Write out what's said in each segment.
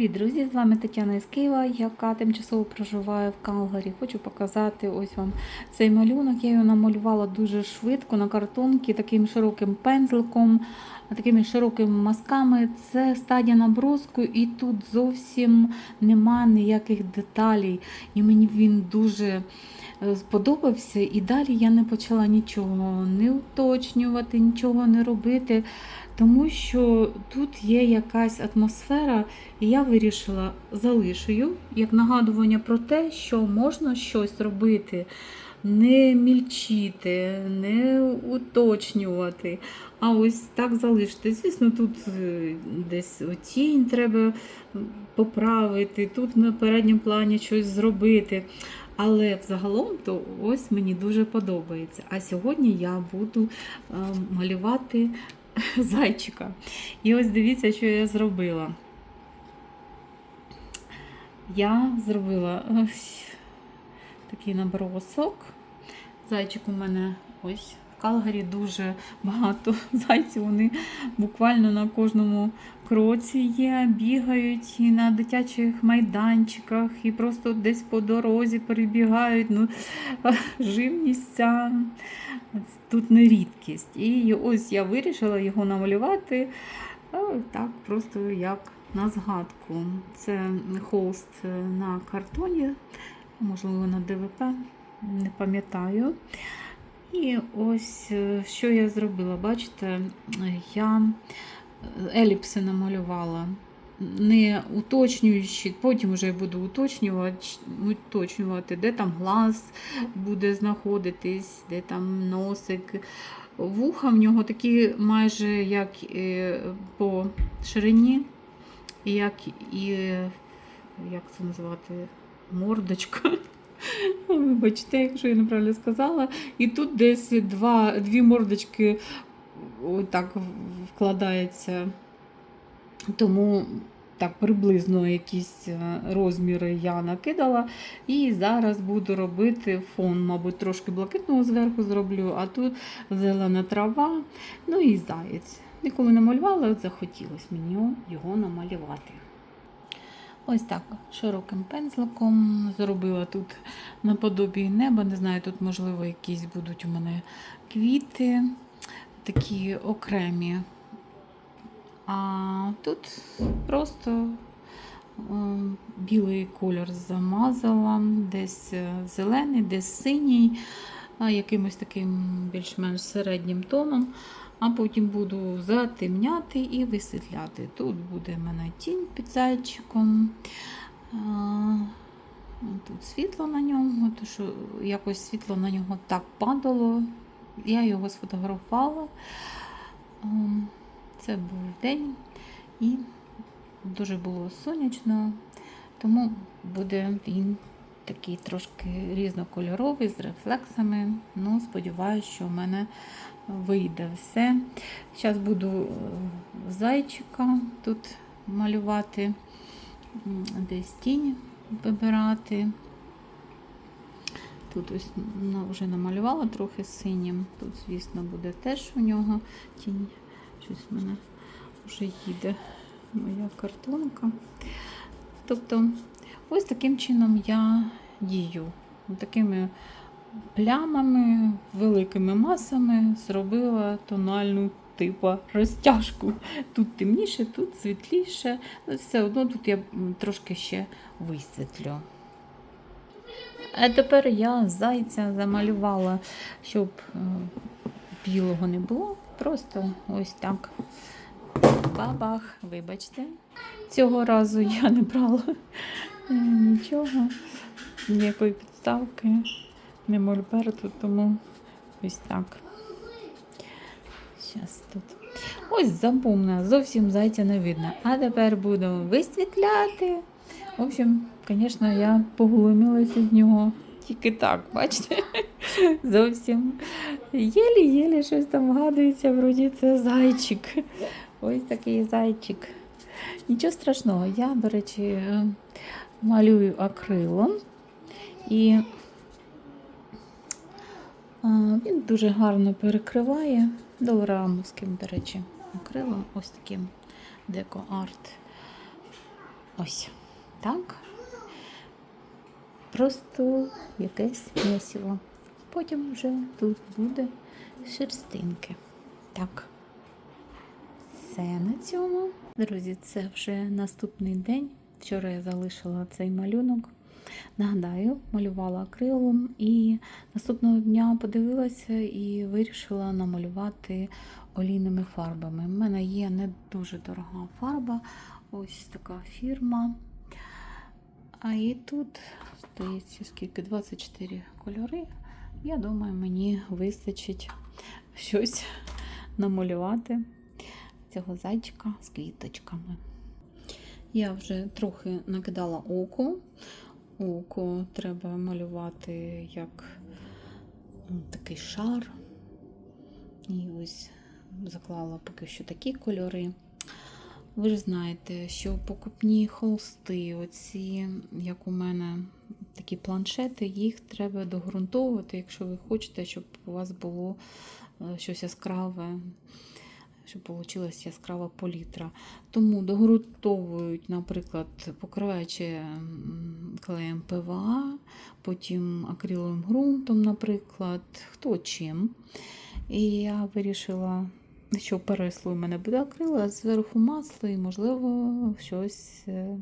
Привіт, друзі! З вами Тетяна із Києва, яка тимчасово проживає в Калгарі. Хочу показати ось вам цей малюнок. Я його намалювала дуже швидко на картонці, таким широким пензликом, такими широкими мазками. Це стадія наброску, і тут зовсім нема ніяких деталей. І мені він дуже е, сподобався. І далі я не почала нічого не уточнювати, нічого не робити. Тому що тут є якась атмосфера, і я вирішила залишую як нагадування про те, що можна щось робити, не мільчити, не уточнювати, а ось так залишити. Звісно, тут е, десь тінь треба поправити, тут на передньому плані щось зробити. Але взагалом то ось мені дуже подобається. А сьогодні я буду е, малювати зайчика. І ось дивіться, що я зробила. Я зробила ось такий набросок. Зайчик у мене ось в Калгарі дуже багато зайців. Вони буквально на кожному кроці є, бігають і на дитячих майданчиках, і просто десь по дорозі перебігають. Ну, живність ця тут не рідкість. І ось я вирішила його намалювати так, просто як на згадку. Це холст на картоні, можливо, на ДВП, не пам'ятаю. І ось е, що я зробила, бачите, я еліпси намалювала. Не уточнюючи, потім вже буду уточнювати, уточнювати, де там глаз буде знаходитись, де там носик. Вуха в нього такі майже як е, по ширині, як і, як це назвати, мордочка. Вибачте, якщо я неправильно сказала. І тут десь два, дві мордочки так вкладається. Тому так приблизно якісь е, розміри я накидала. І зараз буду робити фон, мабуть, трошки блакитного зверху зроблю, а тут зелена трава, ну і заєць. Ніколи не малювала, от захотілося мені його намалювати. Ось так широким пензликом зробила тут наподобі неба. Не знаю, тут, можливо, якісь будуть у мене квіти, такі окремі. А тут просто білий кольор замазала, десь е, зелений, десь синій, якимось таким більш-менш середнім тоном. А потім буду затемняти і висвітляти. Тут буде в мене тінь під зайчиком. Тут світло на ньому, тому що якось світло на нього так падало. Я його сфотографувала. Це був день і дуже було сонячно, тому буде він такий трошки різнокольоровий, з рефлексами. Ну, Сподіваюся, що в мене вийде все. Зараз буду зайчика тут малювати, десь тінь вибирати. Тут ось вже намалювала трохи синім. Тут, звісно, буде теж у нього тінь. Щось в мене вже їде моя картонка. Тобто, ось таким чином я дію. Такими плямами, великими масами зробила тональну типу розтяжку. Тут темніше, тут світліше, але все одно тут я трошки ще висвітлю. А тепер я зайця замалювала, щоб білого не було. Просто ось так. Бабах, вибачте. Цього разу я не брала нічого, ніякої підставки, не мольберту, тому ось так. Зараз тут. Ось забумна, зовсім зайця не видно. А тепер буду висвітляти. В общем, звісно, я поглумилася з нього тільки так, бачите? Зовсім єлі-єлі щось там гадується, вроді це зайчик. Ось такий зайчик. Нічого страшного, я, до речі, малюю акрилом. І він дуже гарно перекриває доларамовським, до речі, акрилом, ось таким деко-арт Ось так. Просто якесь місиво. Потім вже тут буде шерстинки. Так. Все на цьому. Друзі, це вже наступний день. Вчора я залишила цей малюнок. Нагадаю, малювала акрилом і наступного дня подивилася і вирішила намалювати олійними фарбами. У мене є не дуже дорога фарба, ось така фірма. А і тут здається, скільки 24 кольори. Я думаю, мені вистачить щось намалювати цього зайчика з квіточками. Я вже трохи накидала око. Око треба малювати як такий шар. І ось заклала поки що такі кольори. Ви ж знаєте, що покупні холсти, оці, як у мене такі планшети, їх треба догрунтовувати, якщо ви хочете, щоб у вас було е, щось яскраве, щоб вийшла яскрава палітра. Тому догрунтовують, наприклад, покриваючи клеєм ПВА, потім акриловим ґрунтом, наприклад, хто чим. І я вирішила, що пересло у мене буде акрил, а зверху масло, і, можливо, щось е,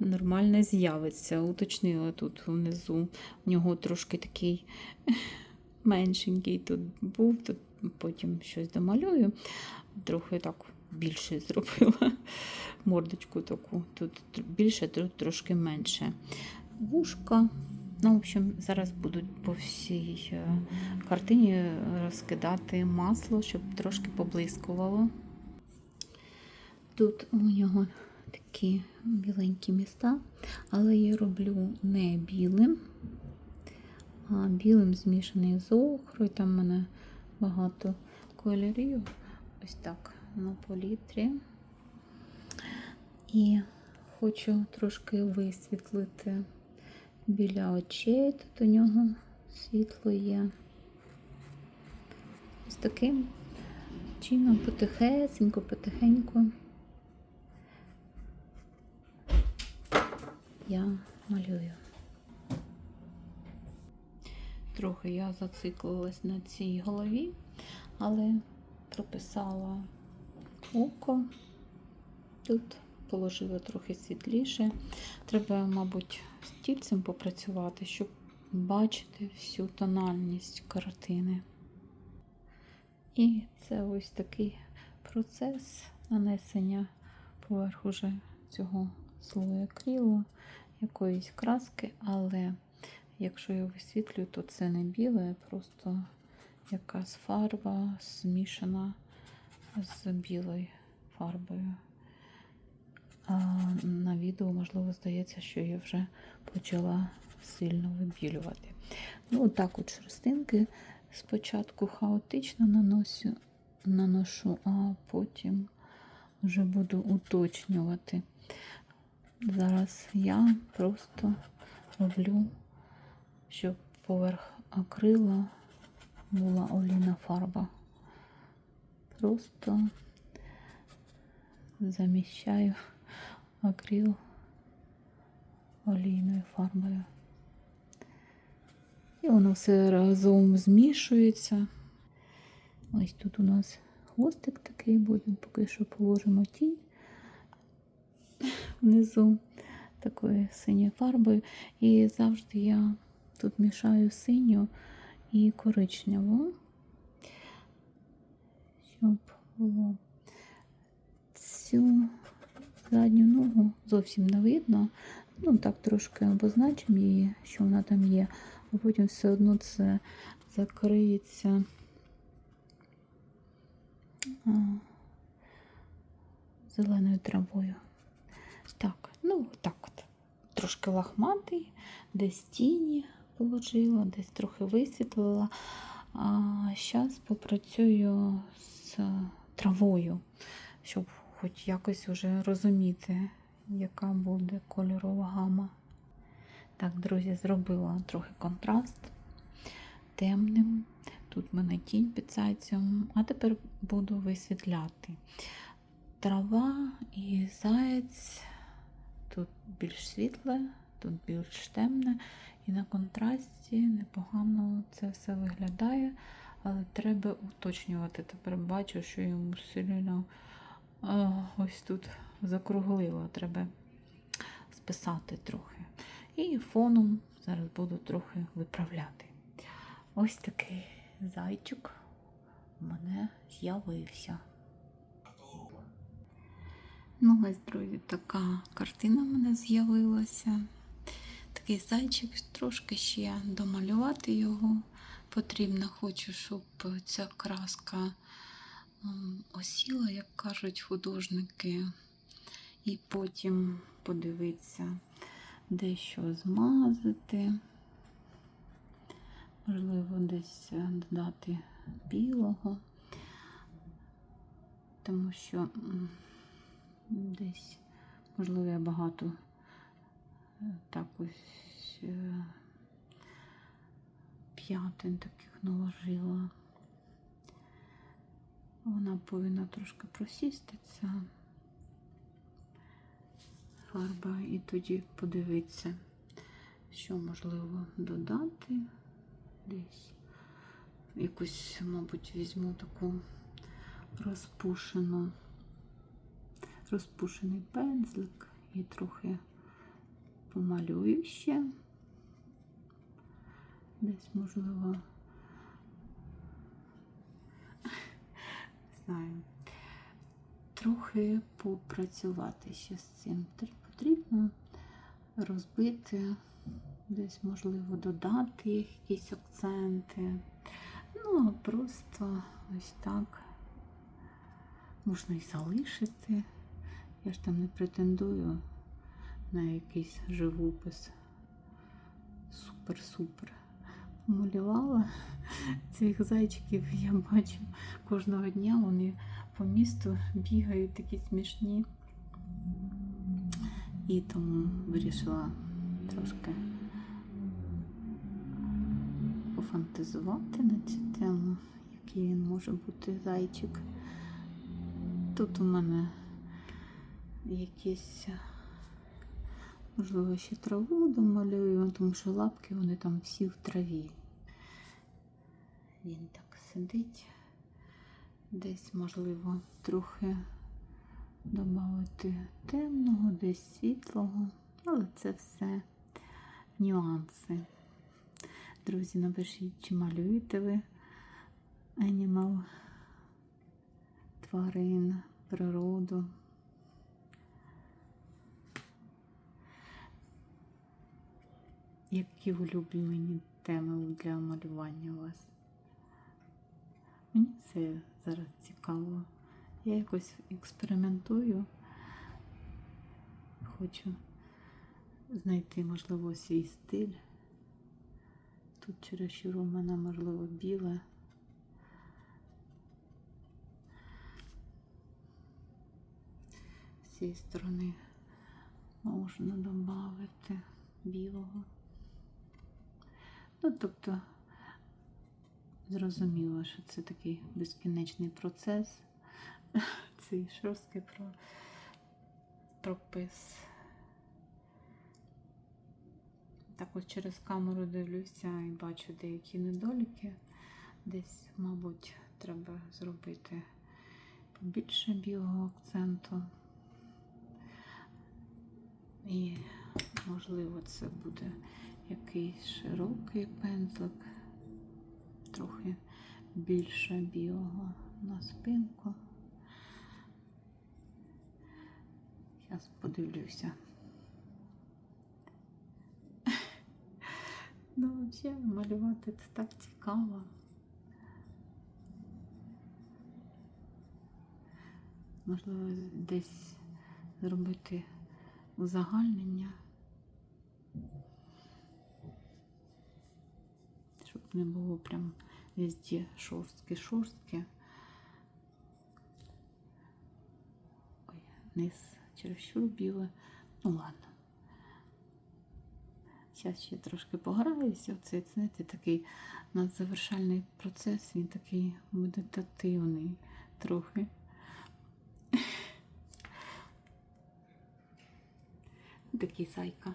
нормальне з'явиться. Уточнила тут внизу. У нього трошки такий меншенький тут був, тут потім щось домалюю. Трохи так більше зробила мордочку таку. Тут більше, тут трошки менше. Вушка. Ну, в общем, зараз будуть по всій е, картині розкидати масло, щоб трошки поблискувало. Тут у нього такі біленькі міста, але я роблю не білим, а білим змішаний з охрою. Там в мене багато кольорів. Ось так на політрі. І хочу трошки висвітлити біля очей. Тут у нього світло є. Ось таким чином потихесенько, потихеньку я малюю. Трохи я зациклилась на цій голові, але прописала око. Тут положила трохи світліше. Треба, мабуть, стільцем попрацювати, щоб бачити всю тональність картини. І це ось такий процес нанесення поверх уже цього слою акрилу, якоїсь краски, але якщо я висвітлюю, то це не біле, просто якась фарба змішана з білою фарбою. На відео, можливо, здається, що я вже почала сильно вибілювати. Ну, так от шерстинки спочатку хаотично наносю, наношу, а потім вже буду уточнювати. Зараз я просто роблю, щоб поверх акрила була олійна фарба. Просто заміщаю акрил олійною фарбою. І воно все разом змішується. Ось тут у нас хвостик такий буде, поки що положимо тінь внизу такою синьою фарбою. І завжди я тут мішаю синю і коричневу, щоб було цю задню ногу зовсім не видно. Ну, так трошки обозначимо її, що вона там є, а потім все одно це закриється. Зеленою травою. Так, ну так от. Трошки лахматий, десь тіні положила, десь трохи висвітлила. А зараз попрацюю з травою, щоб хоч якось вже розуміти, яка буде кольорова гама. Так, друзі, зробила трохи контраст темним. Тут в мене тінь під зайцем, а тепер буду висвітляти. Трава і заяць Тут більш світле, тут більш темне, і на контрасті непогано це все виглядає, але треба уточнювати. Тепер бачу, що йому сильно ось тут закруглило. Треба списати трохи. І фоном зараз буду трохи виправляти. Ось такий зайчик у мене з'явився. Ну, ось, друзі, така картина в мене з'явилася. Такий зайчик, трошки ще домалювати його потрібно. Хочу, щоб ця краска осіла, як кажуть художники, і потім подивитися, дещо змазати. Можливо, десь е, додати білого, тому що десь, можливо, я багато е, так ось е, п'ятин таких наложила. Вона повинна трошки просістися, фарба, і тоді подивитися, що можливо додати десь. Якусь, мабуть, візьму таку розпушену, розпушений пензлик і трохи помалюю ще. Десь, можливо, знаю, трохи попрацювати ще з цим. Потрібно розбити, десь, можливо, додати якісь акценти. Ну, а просто ось так можна і залишити. Я ж там не претендую на якийсь живопис. Супер-супер. Малювала цих зайчиків, я бачу кожного дня вони по місту бігають такі смішні. І тому вирішила трошки пофантазувати на цю тему, який він може бути зайчик. Тут у мене якісь, можливо, ще траву домалюю, тому що лапки вони там всі в траві. Він так сидить. Десь, можливо, трохи додати темного, десь світлого, але це все нюанси. Друзі, напишіть, чи малюєте ви анімал, тварин, природу. Які улюблені теми для малювання у вас? Мені це зараз цікаво. Я якось експериментую. Хочу знайти, можливо, свій стиль. Тут чересчур у мене, можливо, біле. З цієї сторони можна додати білого. Ну, тобто, зрозуміло, що це такий безкінечний процес. Цей шорсткий про пропис. Так ось через камеру дивлюся і бачу деякі недоліки. Десь, мабуть, треба зробити побільше білого акценту. І, можливо, це буде якийсь широкий пензлик, трохи більше білого на спинку. Зараз подивлюся. Ну, взагалі, малювати це так цікаво. Можливо, десь зробити узагальнення, не було прям везде шорстки-шорстки. Ой, низ чересчур біле. Ну ладно. Зараз ще трошки пограюся. Оце, знаєте, такий надзавершальний процес, він такий медитативний трохи. Такий сайка.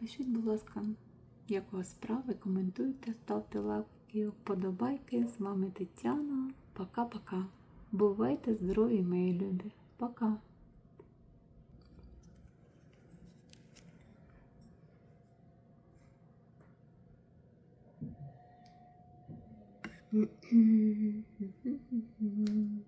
Пишіть, будь ласка, як у вас справи, коментуйте, ставте лайки, вподобайки. З вами Тетяна. Пока-пока. Бувайте здорові, мої любі. Пока.